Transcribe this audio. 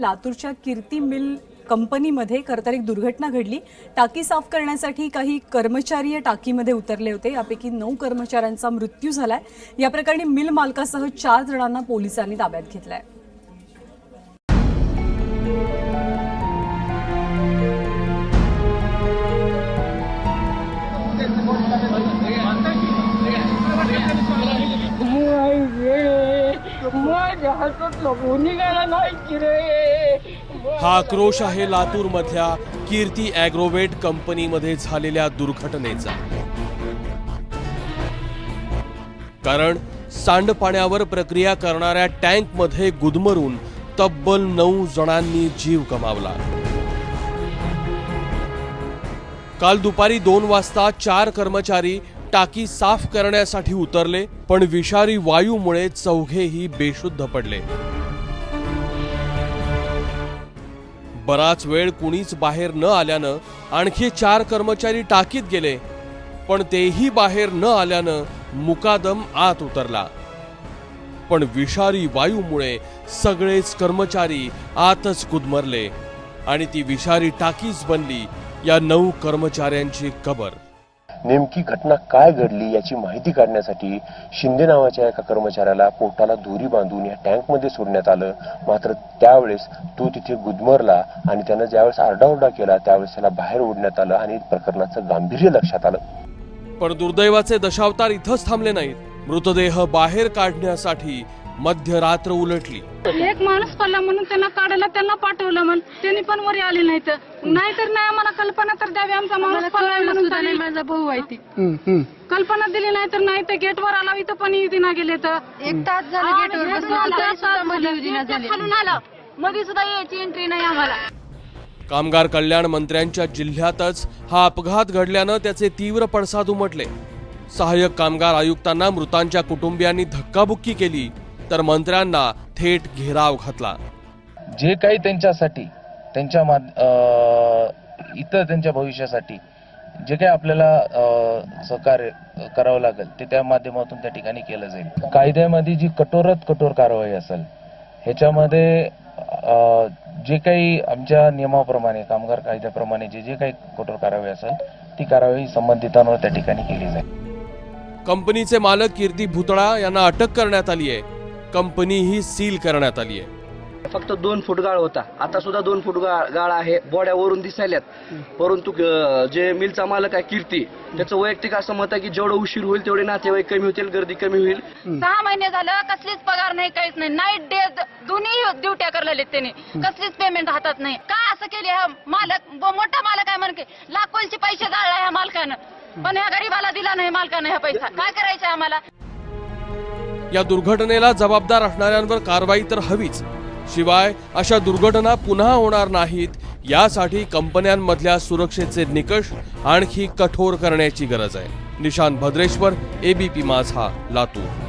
लातूरच्या कीर्ती मिल कंपनीमध्ये खरंतर एक दुर्घटना घडली. टाकी साफ करण्यासाठी काही कर्मचारी या टाकीमध्ये उतरले होते. यापैकी नऊ कर्मचाऱ्यांचा मृत्यू झालाय. या प्रकरणी मिल मालकासह चार जणांना पोलिसांनी ताब्यात घेतलाय. माझ्या हातात निघाला नाही रे हा आक्रोश आहे लातूर मधल्या कीर्ती अॅग्रोवेट कंपनीमध्ये झालेल्या दुर्घटनेचा. कारण सांडपाण्यावर प्रक्रिया करणाऱ्या टँकमध्ये गुदमरून तब्बल नऊ जणांनी जीव गमावला. काल दुपारी दोन वाजता चार कर्मचारी टाकी साफ करण्यासाठी उतरले पण विषारी वायूमुळे चौघेही बेशुद्ध पडले. बराच वेळ कुणीच बाहेर न आल्यानं आणखी चार कर्मचारी टाकीत गेले पण तेही बाहेर न आल्यानं मुकादम आत उतरला. पण विषारी वायूमुळे सगळेच कर्मचारी आतच कुदमरले आणि ती विषारी टाकीच बनली या नऊ कर्मचाऱ्यांची कबर. नेमकी घटना काय घडली याची माहिती काढण्यासाठी शिंदे नावाच्या एका कर्मचाऱ्याला पोटाला दोरी बांधून या टँकमध्ये सोडण्यात आलं. मात्र त्यावेळेस तो तिथे गुदमरला आणि त्यानं ज्यावेळेस आरडाओरडा केला त्यावेळेस त्याला बाहेर ओढण्यात आलं आणि प्रकरणाचं गांभीर्य लक्षात आलं. पण दुर्दैवाचे दशावतार इथंच थांबले नाहीत. मृतदेह बाहेर काढण्यासाठी मध्यरात्र उलटली. एक माणूस पडला म्हणून त्यांना काढायला त्यांना पाठवलं म्हण. त्यांनी पण वरी आले नाही तर नाहीतर नाही आम्हाला कल्पना तर द्यावी. आमचा माणूस पडलाय म्हणून तरी. माझा भाऊ आहे ती. कल्पना दिली नाही तर नाही तर गेटवर आला इथं पण दिना गेले तर. एक तास झालं गेटवर तरी खालून आला. मध्ये सुद्धा यायची एंट्री नाही आम्हाला. कामगार कल्याण मंत्र्यांच्या जिल्ह्यातच हा अपघात घडल्यानं त्याचे तीव्र पडसाद उमटले. सहाय्यक कामगार आयुक्तांना मृतांच्या कुटुंबियांनी धक्काबुक्की केली. तर मंत्र्यांना थेट घेराव घातला. जे काही त्यांच्यासाठी त्यांच्या इतर त्यांच्या भविष्यासाठी जे काही आपल्याला सहकार्य करावं लागेल ते त्या माध्यमातून त्या ठिकाणी केलं जाईल. कायद्यामध्ये जी कठोरात कठोर कारवाई असेल ह्याच्यामध्ये जे काही आमच्या नियमाप्रमाणे कामगार कायद्याप्रमाणे जे जे काही कठोर कारवाई असेल ती कारवाई संबंधितांवर त्या ठिकाणी केली जाईल. कंपनीचे मालक कीर्ती भुतळा यांना अटक करण्यात आली आहे. कंपनी ही सील करण्यात आली आहे. फक्त दोन फूट गाळ होता. आता सुद्धा दोन फूट गाळ आहे. बोड्या वरून दिसायल्यात. परंतु जे मिलचा मालक आहे कीर्ती त्याचं वैयक्तिक असं मत आहे की जेवढं उशीर होईल तेवढे नातेवाईक कमी होतील गर्दी कमी होईल. सहा महिने झालं कसलीच पगार नाही काहीच नाही. नाईट डे दोन्ही ड्युट्या करलेले त्यांनी. कसलीच पेमेंट हातात नाही. का असं केले हा मालक ब- मोठा मालक आहे म्हणके लाखोचे पैसे जाळला ह्या मालकानं. पण ह्या गरीबाला दिला नाही मालकानं ह्या पैसा. काय करायचं आम्हाला? या दुर्घटनेला जबाबदार असणाऱ्यांवर कारवाई तर हवीच. शिवाय अशा दुर्घटना पुन्हा होणार नाहीत यासाठी कंपन्यांमधल्या सुरक्षेचे निकष आणखी कठोर करण्याची गरज आहे. निशांत भद्रेश्वर एबीपी माझा लातूर.